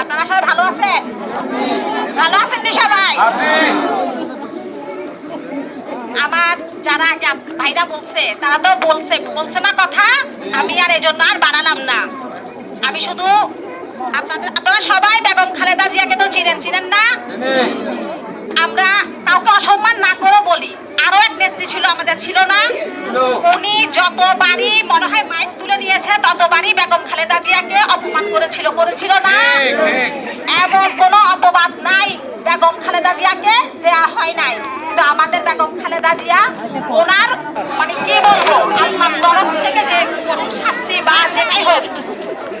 আপনারা সবাই ভালো আছেন? ভালো আছেন নি সবাই? আমার যারা ভাইরা বলছে, তারা তো বলছে। বলছে না কথা, আমি আর এই জন্য আর বাড়ালাম না। আমি শুধু আপনাদের আপনারা সবাই বেগম খালেদা জিয়াকে তো চিনেন চিনেন না? আমরা কাউকে অসম্মান না করে বলি। আরও এক নেত্রী ছিল আমাদের ছিল না? উনি যতবারই মনে হয় মাইক তুলে নিয়েছে ততবারই বেগম খালেদা জিয়াকে অপমান করেছিল করেছিল না? এমন কোনো অপবাদ নাই। বেগম খালেদা জিয়াকে দেয়া হয় নাই। তো আমাদের বেগম খালেদা জিয়া ওনার মানে কি বলব আল্লাহর তরফ থেকে যে কোনো শাস্তি বা যেটাই হোক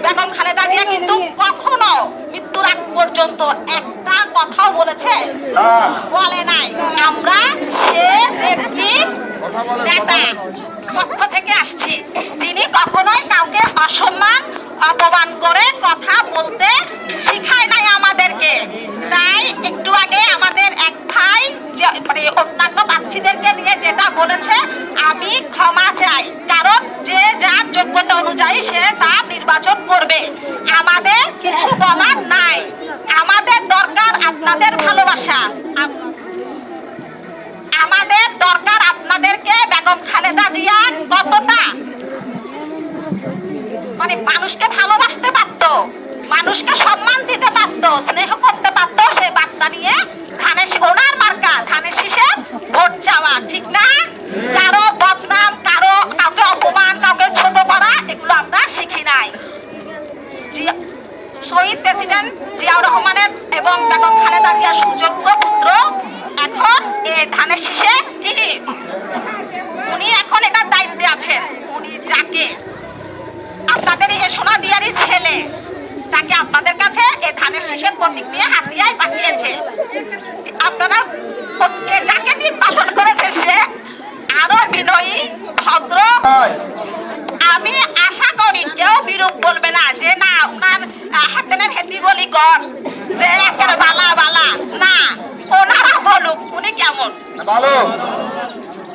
বেগম খালেদা জিয়া কিন্তু কখনো মৃত্যুর আগ পর্যন্ত একটা কথাও বলেছে। বলে নাই। আমরা সে নেত্রী নেতা পক্ষ থেকে আসছি। যিনি কখনোই কাউকে অসম্মান অপমান করে কথা বলতে শিখায় নাই আমাদেরকে। তাই একটু আগে আমাদের এক ভাই মানে অন্যান্য প্রার্থীদেরকে নিয়ে যেটা বলেছে আমি ক্ষমা চাই। কারণ যে যার যোগ্যতা অনুযায়ী সে তার নির্বাচন করবে। আমাদের কিছু বলার নাই। আমাদের দরকার আপনাদের ভালোবাসা। আমাদের দরকার আপনাদেরকে বেগম খালেদা জিয়া কতটা মানে মানুষকে ভালোবাসতে পারতো, মানুষকে সম্মান দিতে পারতো, স্নেহ করতে পারতো সে বার্তা নিয়ে জিয়ার সুযোগ্য পুত্র। এখন এই ধানের শীষে উনি এখন এটার দায়িত্বে আছেন। উনি যাকে আপনাদের এই সোনা দিয়ারই ছেলে, তাকে আপনাদের কাছে এই ধানের শীষের প্রতীক নিয়ে হাতিয়ায় পাঠিয়েছে। আপনারা যাকে নির্বাচন করেছে সে আরও বিনয়ী, ভদ্র। আমি আশা করি কেউ বিরূপ বলবে না যে, না, উনার হাতেনের হেতি বলি গণ যে বালা না ওনারা বলুক উনি কেমন? ভালো।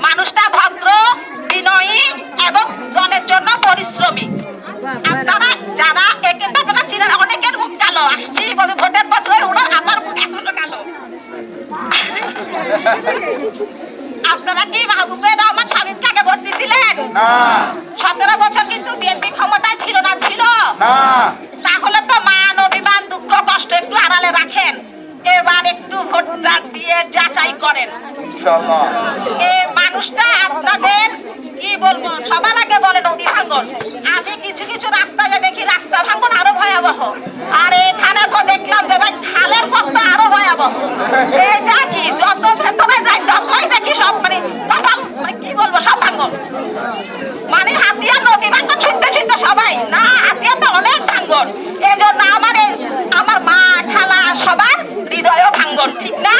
মানুষটা ভদ্র বিনয়ী এবং জনের জন্য পরিশ্রমী। আপনারা যারা একে তো আপনারা চিনেন অনেকের মুখ কালো। আসছি বলে ভোটের বছর ওরা আমার মুখ এখনও কালো। আপনারা কি মাহবুবের রহমান স্বামীকে ভোট দিয়েছিলেন সতেরো বছর কিন্তু বিএনপি ক্ষমতায় ছিল না ছিল। না। ভোটটা দিয়ে যাচাই করেন। এই মানুষটা আপনাদের কি বলব সবার আগে বলে নদী ভাঙ্গন আমি কিছু কিছু রাস্তায় দেখি রাস্তা ভাঙ্গন আরও ভয়াবহ। আর এখানে তো দেখলাম যে ভাই খালের পথটা আরও ভয়াবহ। এটা কি যত ভেতরে যাই যতই দেখি সব মানে total মানে কি বলব সব ভাঙ্গন মানে হাতিয়ার নদী ভাঙ্গন শুনতে শুনতে সবাই না হাতিয়ার তো অনেক ভাঙ্গন এই জন্য আমার এই- আমার মা